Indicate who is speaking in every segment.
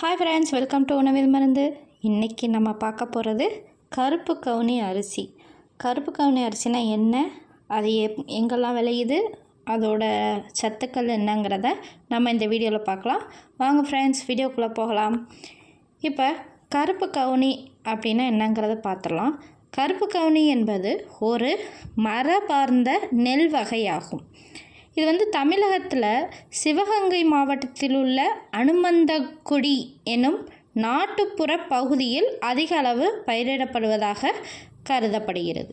Speaker 1: Hi friends welcome to உணவில் மருந்து இன்றைக்கி நம்ம பார்க்க போகிறது கருப்பு கவுனி அரிசி. கருப்பு கவுனி அரிசினா என்ன? அது எப் எங்கெல்லாம் விளையுது? அதோட சத்துக்கள் என்னங்கிறத நம்ம இந்த வீடியோவில் பார்க்கலாம். வாங்க ஃப்ரெண்ட்ஸ் வீடியோக்குள்ளே போகலாம். இப்போ கருப்பு கவுனி அப்படின்னா என்னங்கிறத பார்த்துடலாம். கருப்பு கவுனி என்பது ஒரு மரபார்ந்த நெல் வகையாகும். இது வந்து தமிழகத்தில் சிவகங்கை மாவட்டத்தில் உள்ள அனுமந்தக்குடி எனும் நாட்டுப்புற பகுதியில் அதிக அளவு பயிரிடப்படுவதாக கருதப்படுகிறது.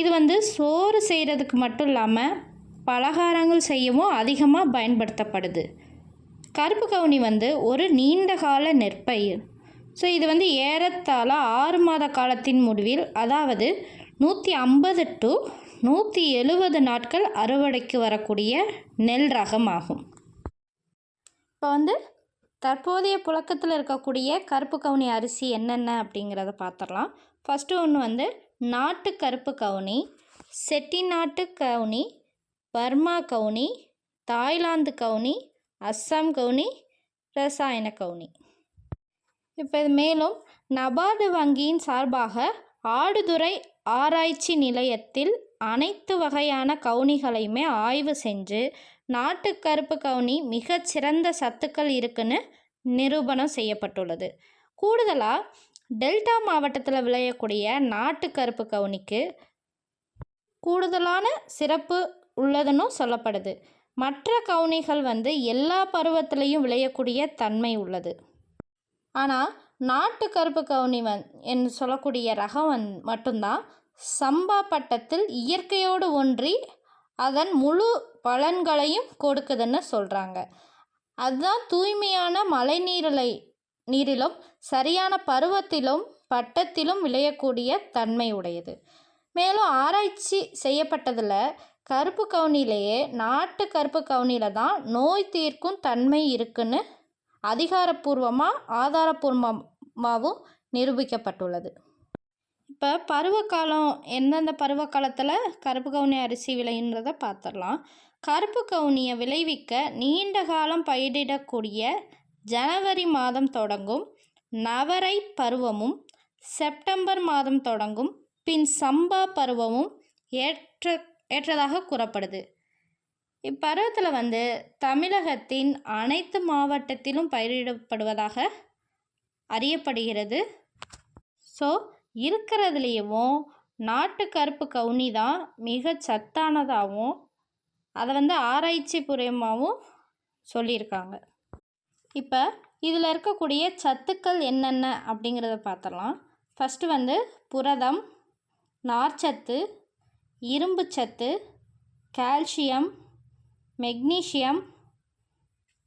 Speaker 1: இது வந்து சோறு செய்கிறதுக்கு மட்டும் இல்லாமல் பலகாரங்கள் செய்யவும் அதிகமாக பயன்படுத்தப்படுது. கருப்பு கவுனி வந்து ஒரு நீண்ட கால நெற்பயிர். ஸோ இது வந்து ஏறத்தாழ ஆறு மாத காலத்தின் முடிவில் அதாவது நூற்றி ஐம்பது டு நூற்றி எழுபது நாட்கள் அறுவடைக்கு வரக்கூடிய நெல் ரகம் ஆகும் இப்போ வந்து தற்போதைய புழக்கத்தில் இருக்கக்கூடிய கருப்பு கவுனி அரிசி என்னென்ன அப்படிங்கிறத பார்த்துடலாம் ஃபஸ்ட்டு ஒன்று வந்து நாட்டு கருப்பு கவுனி செட்டிநாட்டு கவுனி பர்மா கவுனி தாய்லாந்து கவுனி அஸ்ஸாம் கவுனி ரசாயன கவுனி. இப்போ இது மேலும் நபார்டு வங்கியின் சார்பாக ஆடுதுறை ஆராய்ச்சி நிலையத்தில் அனைத்து வகையான கவுனிகளையுமே ஆய்வு செஞ்சு நாட்டு கருப்பு கவுனி மிகச்சிறந்த சத்துக்கள் இருக்குன்னு நிரூபணம் செய்யப்பட்டுள்ளது. கூடுதலாக டெல்டா மாவட்டத்தில் விளையக்கூடிய நாட்டு கருப்பு கவுனிக்கு கூடுதலான சிறப்பு உள்ளதுன்னு சொல்லப்படுது. மற்ற கவுனிகள் வந்து எல்லா பருவத்திலையும் விளையக்கூடிய தன்மை உள்ளது. ஆனால் நாட்டு கருப்பு கவுனி வந் என்று சொல்லக்கூடிய ரகம் வந் மட்டும்தான் சம்பா பட்டத்தில் இயற்கையோடு ஒன்றி அதன் முழு பலன்களையும் கொடுக்குதுன்னு சொல்கிறாங்க அதுதான் தூய்மையான மழை நீரிலை நீரிலும் சரியான பருவத்திலும் பட்டத்திலும் விளையக்கூடிய தன்மை உடையது. மேலும் ஆராய்ச்சி செய்யப்பட்டதில் கருப்பு கவுனிலேயே நாட்டு கருப்பு கவுனியில் தான் நோய் தீர்க்கும் தன்மை இருக்குன்னு அதிகாரப்பூர்வமாக ஆதாரப்பூர்வமாகவும் நிரூபிக்கப்பட்டுள்ளது. இப்போ பருவகாலம் எந்தெந்த பருவ காலத்தில் கருப்பு கவுனி அரிசி விளையுன்றதை பார்த்துடலாம். கருப்பு கவுனியை விளைவிக்க நீண்ட காலம் பயிரிடக்கூடிய ஜனவரி மாதம் தொடங்கும் நவரை பருவமும் செப்டம்பர் மாதம் தொடங்கும் பின் சம்பா பருவமும் ஏற்ற ஏற்றதாக கூறப்படுது. இப்பருவத்தில் வந்து தமிழகத்தின் அனைத்து மாவட்டத்திலும் பயிரிடப்படுவதாக அறியப்படுகிறது. ஸோ இருக்கிறதுலையவும் நாட்டு கருப்பு கவுனி தான் மிக சத்தானதாகவும் அதை வந்து ஆராய்ச்சி புரியமாகவும் சொல்லியிருக்காங்க. இப்போ இதில் இருக்கக்கூடிய சத்துக்கள் என்னென்ன அப்படிங்கிறத பார்த்துடலாம். ஃபஸ்ட்டு வந்து புரதம் நார்ச்சத்து இரும்புச்சத்து கால்சியம் மெக்னீஷியம்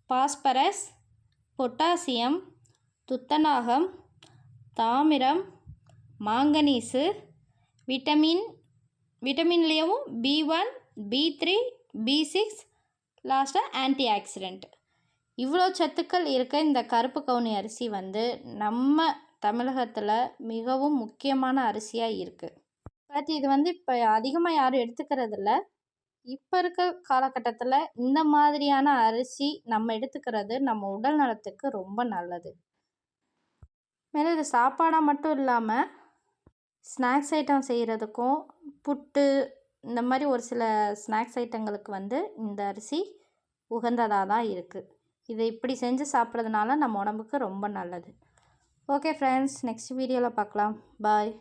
Speaker 1: பாஸ்பரஸ் பொட்டாசியம் துத்தநாகம் தாமிரம் manganese vitamin விட்டமின்லேயும் B one B three B six லாஸ்ட்டாக ஆன்டி ஆக்சிடெண்ட் இவ்வளோ சத்துக்கள் இருக்க இந்த கருப்பு கவுனி அரிசி வந்து நம்ம தமிழகத்தில் மிகவும் முக்கியமான அரிசியாக இருக்குது பட் இது வந்து இப்போ அதிகமாக யாரும் எடுத்துக்கிறதில்ல. இப்போ இருக்க காலகட்டத்தில் இந்த மாதிரியான அரிசி நம்ம எடுத்துக்கிறது நம்ம உடல் நலத்துக்கு ரொம்ப நல்லது. மேலும் இது சாப்பாடாக மட்டும் இல்லாமல் ஸ்நாக்ஸ் ஐட்டம் செய்கிறதுக்கும் புட்டு இந்த மாதிரி ஒரு சில ஸ்நாக்ஸ் ஐட்டங்களுக்கு வந்து இந்த அரிசி உகந்ததாக தான் இருக்குது இதை இப்படி செஞ்சு சாப்பிட்றதுனால நம்ம உடம்புக்கு ரொம்ப நல்லது. ஓகே ஃப்ரெண்ட்ஸ் நெக்ஸ்ட் வீடியோவில் பார்க்கலாம் பாய்.